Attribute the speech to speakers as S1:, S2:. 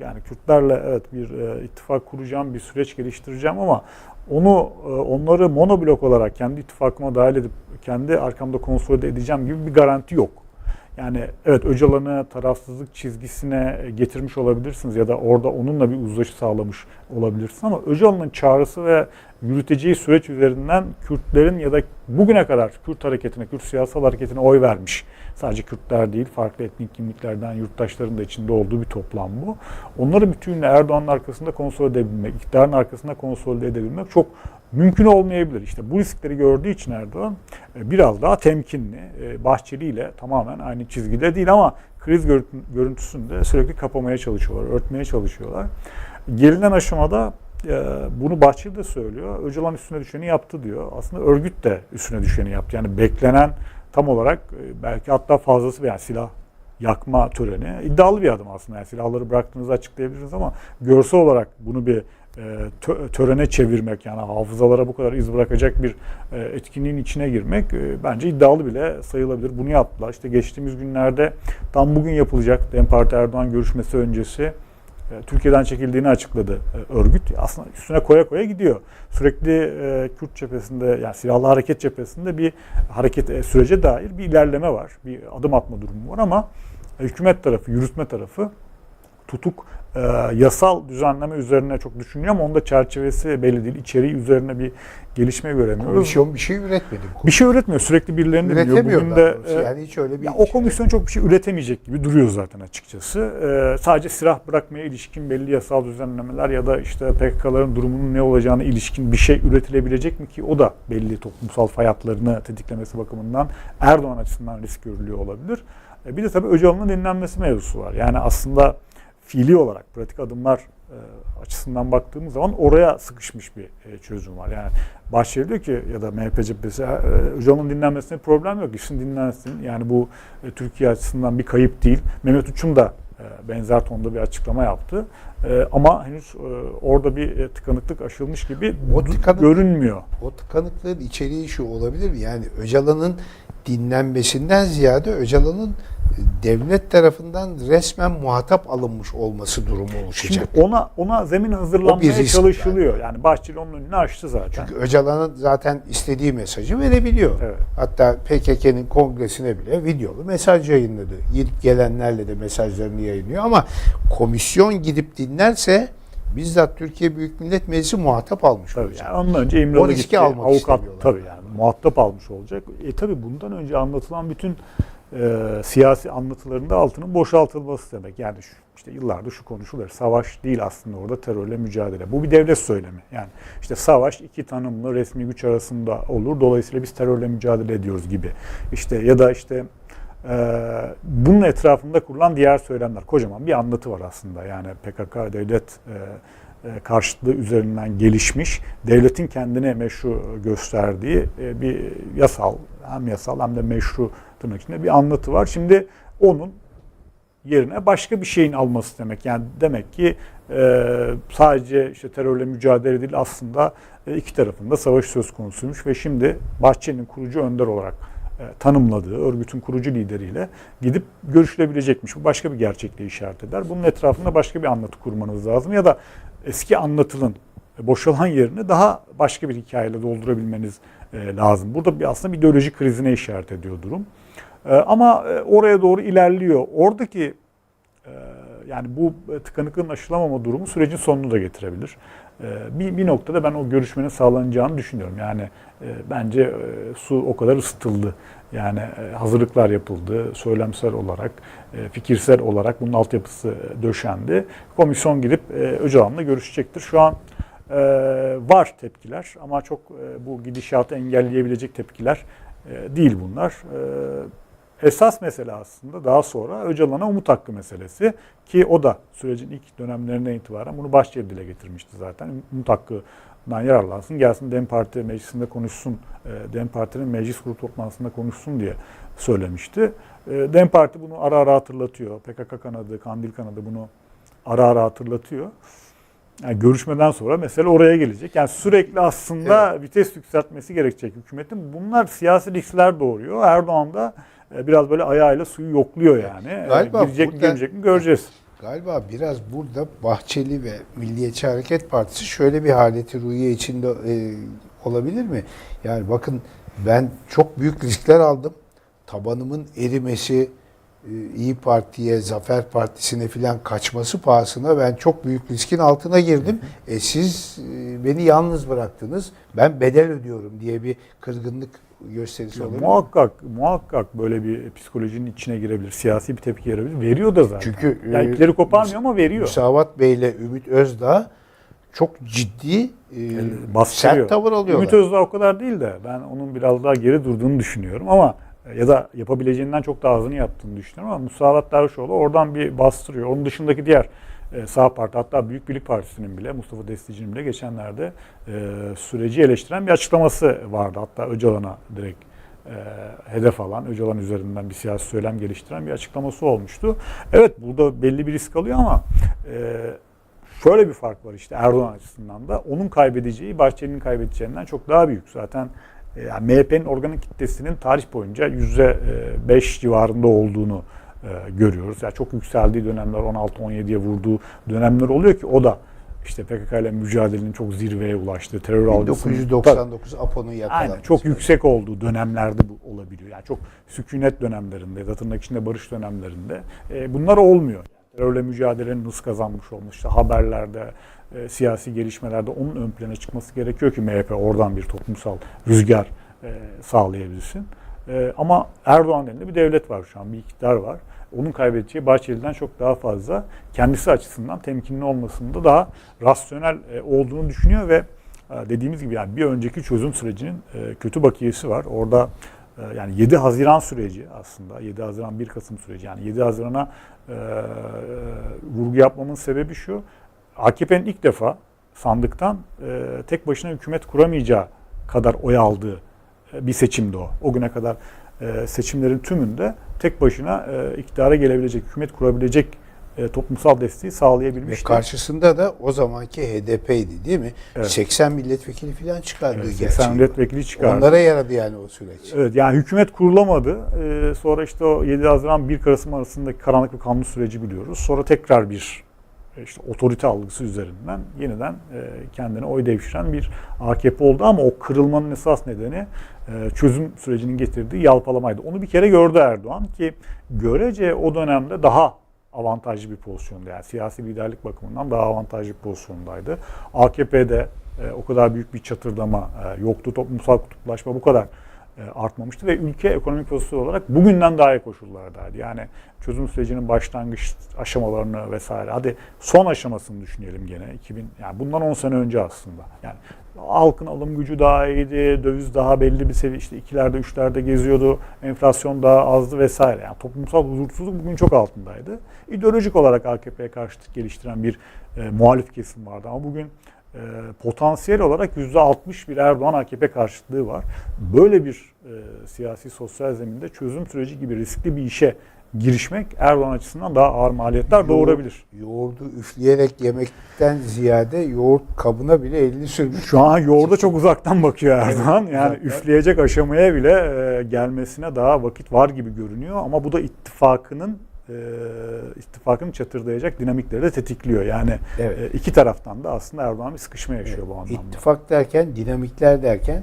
S1: Yani Kürtlerle evet bir e, ittifak kuracağım, bir süreç geliştireceğim ama onu e, onları monoblok olarak kendi ittifakıma dahil edip kendi arkamda konsolide edeceğim gibi bir garanti yok. Yani evet Öcalan'ı tarafsızlık çizgisine getirmiş olabilirsiniz ya da orada onunla bir uzlaşı sağlamış olabilirsiniz ama Öcalan'ın çağrısı ve yürüteceği süreç üzerinden Kürtlerin ya da bugüne kadar Kürt hareketine, Kürt siyasal hareketine oy vermiş. Sadece Kürtler değil, farklı etnik kimliklerden yurttaşların da içinde olduğu bir toplam bu. Onları bütünle Erdoğan'ın arkasında konsolide edebilmek, iktidarın arkasında konsolide edebilmek çok mümkün olmayabilir. İşte bu riskleri gördüğü için Erdoğan e, biraz daha temkinli, e, Bahçeli ile tamamen aynı çizgide değil ama kriz görüntüsünü de sürekli kapamaya çalışıyorlar, örtmeye çalışıyorlar. Gelinen aşamada bunu Bahçeli de söylüyor. Öcalan üstüne düşeni yaptı diyor. Aslında örgüt de üstüne düşeni yaptı. Yani beklenen tam olarak belki hatta fazlası yani silah yakma töreni iddialı bir adım aslında. Yani silahları bıraktığınızı açıklayabilirsiniz ama görsel olarak bunu bir törene çevirmek yani hafızalara bu kadar iz bırakacak bir etkinliğin içine girmek bence iddialı bile sayılabilir. Bunu yaptılar. İşte geçtiğimiz günlerde tam bugün yapılacak DEM Erdoğan görüşmesi öncesi Türkiye'den çekildiğini açıkladı örgüt. Aslında üstüne koya koya gidiyor. Sürekli Kürt cephesinde yani silahlı hareket cephesinde bir hareket sürece dair bir ilerleme var. Bir adım atma durumu var ama hükümet tarafı, yürütme tarafı tutuk e, yasal düzenleme üzerine çok düşünüyor ama onda çerçevesi belli değil. İçeriği üzerine bir gelişme göremiyoruz.
S2: Komisyon bir şey üretmedi. Bu
S1: bir şey üretmiyor. Sürekli birilerini dinliyor.
S2: Üretemiyor
S1: Bugün de e,
S2: Yani hiç öyle bir
S1: ya o
S2: şey-
S1: komisyon çok bir şey üretemeyecek gibi duruyor zaten açıkçası. E, sadece silah bırakmaya ilişkin belli yasal düzenlemeler ya da işte PKK'ların durumunun ne olacağına ilişkin bir şey üretilebilecek mi ki o da belli toplumsal fay hatlarını tetiklemesi bakımından Erdoğan açısından risk görülüyor olabilir. E, bir de tabii Öcalan'ın dinlenmesi mevzusu var. Yani aslında fiili olarak pratik adımlar e, açısından baktığımız zaman oraya sıkışmış bir e, çözüm var. Yani Bahçeli diyor ki ya da MHP cephesi e, Öcalan'ın dinlenmesine problem yok. İşin dinlensin. Yani bu e, Türkiye açısından bir kayıp değil. Mehmet Uçum da e, benzer tonda bir açıklama yaptı. E, ama henüz e, orada bir e, tıkanıklık aşılmış gibi
S2: O tıkanık-
S1: görünmüyor.
S2: O tıkanıklığın içeriği şu olabilir mi? Yani Öcalan'ın dinlenmesinden ziyade Öcalan'ın devlet tarafından resmen muhatap alınmış olması durumu oluşacak.
S1: Şimdi ona ona zemin hazırlanmaya çalışılıyor. Yani Bahçeli onun önünü açtı zaten.
S2: Çünkü Öcalan'ın zaten istediği mesajı verebiliyor.
S1: Evet.
S2: Hatta PKK'nın kongresine bile videolu mesaj yayınladı. Gidip gelenlerle de mesajlarını yayınlıyor ama komisyon gidip dinlerse bizzat Türkiye Büyük Millet Meclisi muhatap almış
S1: Tabii
S2: olacak.
S1: yani ondan önce İmralı gitti.
S2: almak
S1: Avukat tabii yani muhatap almış olacak. E tabii bundan önce anlatılan bütün e, siyasi anlatılarında altının boşaltılması demek. Yani şu, işte yıllardır şu konuşulur. Savaş değil aslında orada terörle mücadele. Bu bir devlet söylemi. Yani işte savaş iki tanımlı resmi güç arasında olur. Dolayısıyla biz terörle mücadele ediyoruz gibi. İşte ya da işte e, bunun etrafında kurulan diğer söylemler. Kocaman bir anlatı var aslında. Yani PKK devlet e, e, karşıtlığı üzerinden gelişmiş, devletin kendine meşru gösterdiği e, bir yasal, hem yasal hem de meşru tırnak içinde bir anlatı var. Şimdi onun yerine başka bir şeyin alması demek. Yani demek ki e, sadece işte terörle mücadele değil aslında iki tarafında savaş söz konusuymuş ve şimdi Bahçeli'nin kurucu önder olarak tanımladığı örgütün kurucu lideriyle gidip görüşülebilecekmiş. Bu başka bir gerçekliği işaret eder. Bunun etrafında başka bir anlatı kurmanız lazım ya da eski anlatılın e, boşalan yerini daha başka bir hikayeyle doldurabilmeniz e, lazım. Burada bir aslında bir ideoloji krizine işaret ediyor durum. E, Ama oraya doğru ilerliyor. Oradaki yani bu tıkanıklığın aşılamama durumu sürecin sonunu da getirebilir. E, Bir, bir noktada ben o görüşmenin sağlanacağını düşünüyorum. Yani e, bence e, su o kadar ısıtıldı. Yani e, hazırlıklar yapıldı. Söylemsel olarak, e, fikirsel olarak bunun altyapısı döşendi. Komisyon gidip e, Öcalan'la görüşecektir. Şu an e, var tepkiler ama çok e, bu gidişatı engelleyebilecek tepkiler e, değil bunlar. E, esas mesele aslında daha sonra Öcalan'a umut hakkı meselesi ki o da sürecin ilk dönemlerinden itibaren bunu Bahçeli dile getirmişti zaten. Umut hakkından yararlansın, gelsin DEM Parti meclisinde konuşsun, e, DEM Parti'nin meclis grup toplantısında konuşsun diye söylemişti. E, DEM Parti bunu ara ara hatırlatıyor. PKK kanadı, Kandil kanadı bunu ara ara hatırlatıyor. Yani görüşmeden sonra mesele oraya gelecek. Yani sürekli aslında vites yükseltmesi gerekecek hükümetin. Bunlar siyasi riskler doğuruyor. Erdoğan da biraz böyle ayağıyla suyu yokluyor yani. E,
S2: Galiba
S1: Girecek mi girmeyecek mi göreceğiz.
S2: Galiba biraz burada Bahçeli ve Milliyetçi Hareket Partisi şöyle bir haleti ruhiye içinde e, olabilir mi? Yani bakın ben çok büyük riskler aldım. Tabanımın erimesi, e, İyi Parti'ye, Zafer Partisi'ne filan kaçması pahasına ben çok büyük riskin altına girdim. E siz e, beni yalnız bıraktınız. Ben bedel ödüyorum diye bir kırgınlık gösterisi
S1: Ya
S2: olabilir.
S1: muhakkak muhakkak böyle bir psikolojinin içine girebilir. Siyasi bir tepki verebilir. Veriyor da zaten.
S2: Çünkü
S1: yani
S2: e,
S1: ipleri koparmıyor ama veriyor.
S2: Müsavat Bey ile Ümit Özdağ çok ciddi e,
S1: bastırıyor.
S2: sert tavır alıyorlar.
S1: Ümit Özdağ o kadar değil de ben onun biraz daha geri durduğunu düşünüyorum ama ya da yapabileceğinden çok daha azını yaptığını düşünüyorum ama Musavat Dervişoğlu oradan bir bastırıyor. Onun dışındaki diğer e, sağ parti hatta Büyük Birlik Partisi'nin bile Mustafa Destici'nin bile geçenlerde e, süreci eleştiren bir açıklaması vardı. Hatta Öcalan'a direkt e, hedef alan, Öcalan üzerinden bir siyasi söylem geliştiren bir açıklaması olmuştu. Evet burada belli bir risk alıyor ama şöyle bir fark var işte Erdoğan açısından da onun kaybedeceği Bahçeli'nin kaybedeceğinden çok daha büyük. Zaten yani MHP'nin organik kitlesinin tarih boyunca %5 civarında olduğunu e, görüyoruz. Yani çok yükseldiği dönemler 16-17'ye vurduğu dönemler oluyor ki o da işte PKK ile mücadelenin çok zirveye ulaştığı terör algısının
S2: 1999 APO'nun yakalanması.
S1: Aynen çok yüksek olduğu dönemlerde bu olabiliyor. Yani çok sükunet dönemlerinde ya da tırnak içinde barış dönemlerinde e, bunlar olmuyor. Terörle mücadelenin hız kazanmış olmuş. İşte haberlerde, e, siyasi gelişmelerde onun ön plana çıkması gerekiyor ki MHP oradan bir toplumsal rüzgar e, sağlayabilsin. E, ama Erdoğan elinde bir devlet var şu an, bir iktidar var. Onun kaybedeceği Bahçeli'den çok daha fazla. Kendisi açısından temkinli olmasında daha rasyonel e, olduğunu düşünüyor ve e, dediğimiz gibi yani bir önceki çözüm sürecinin e, kötü bakiyesi var. Orada yani 7 Haziran süreci aslında 7 Haziran 1 Kasım süreci yani 7 Haziran'a vurgu yapmamın sebebi şu. AKP'nin ilk defa sandıktan tek başına hükümet kuramayacağı kadar oy aldığı bir seçimdi o. O güne kadar e, seçimlerin tümünde tek başına e, iktidara gelebilecek, hükümet kurabilecek e, toplumsal desteği
S2: Ve
S1: sağlayabilmişti.
S2: karşısında da o zamanki HDP'ydi değil mi?
S1: Evet.
S2: 80 milletvekili falan çıkardığı
S1: Evet,
S2: gerçeği
S1: 80
S2: var.
S1: milletvekili çıkardı.
S2: Onlara yaradı yani o süreç.
S1: Evet yani hükümet kurulamadı. Ee, sonra işte o 7 Haziran 1 Kasım arasındaki karanlık ve kanlı süreci biliyoruz. Sonra tekrar bir işte otorite algısı üzerinden yeniden e, kendine oy devşiren bir AKP oldu ama o kırılmanın esas nedeni e, çözüm sürecinin getirdiği yalpalamaydı. Onu bir kere gördü Erdoğan ki görece o dönemde daha avantajlı bir pozisyonda yani siyasi liderlik bakımından daha avantajlı bir pozisyondaydı. AKP'de e, o kadar büyük bir çatırdama e, yoktu. Toplumsal kutuplaşma bu kadar e, artmamıştı ve ülke ekonomik pozisyon olarak bugünden daha iyi koşullardaydı. Yani çözüm sürecinin başlangıç aşamalarını vesaire. Hadi son aşamasını düşünelim gene 2000 yani bundan 10 sene önce aslında. Yani halkın alım gücü daha iyiydi, döviz daha belli bir seviye işte ikilerde üçlerde geziyordu, enflasyon daha azdı vesaire. Yani toplumsal huzursuzluk bugün çok altındaydı. İdeolojik olarak AKP'ye karşıtlık geliştiren bir e, muhalif kesim vardı ama bugün e, potansiyel olarak %60 bir Erdoğan AKP karşıtlığı var. Böyle bir e, siyasi sosyal zeminde çözüm süreci gibi riskli bir işe girişmek Erdoğan açısından daha ağır maliyetler doğurabilir.
S2: Yoğurdu üfleyerek yemekten ziyade yoğurt kabına bile elini sürmüş.
S1: Şu an yoğurda çok uzaktan bakıyor Erdoğan.
S2: Evet,
S1: Yani
S2: uzaktan.
S1: üfleyecek aşamaya bile e, gelmesine daha vakit var gibi görünüyor. Ama bu da ittifakının e, ittifakını çatırdayacak dinamikleri de tetikliyor. Yani
S2: Evet.
S1: e, iki taraftan da aslında Erdoğan bir sıkışma yaşıyor bu anlamda.
S2: İttifak derken, dinamikler derken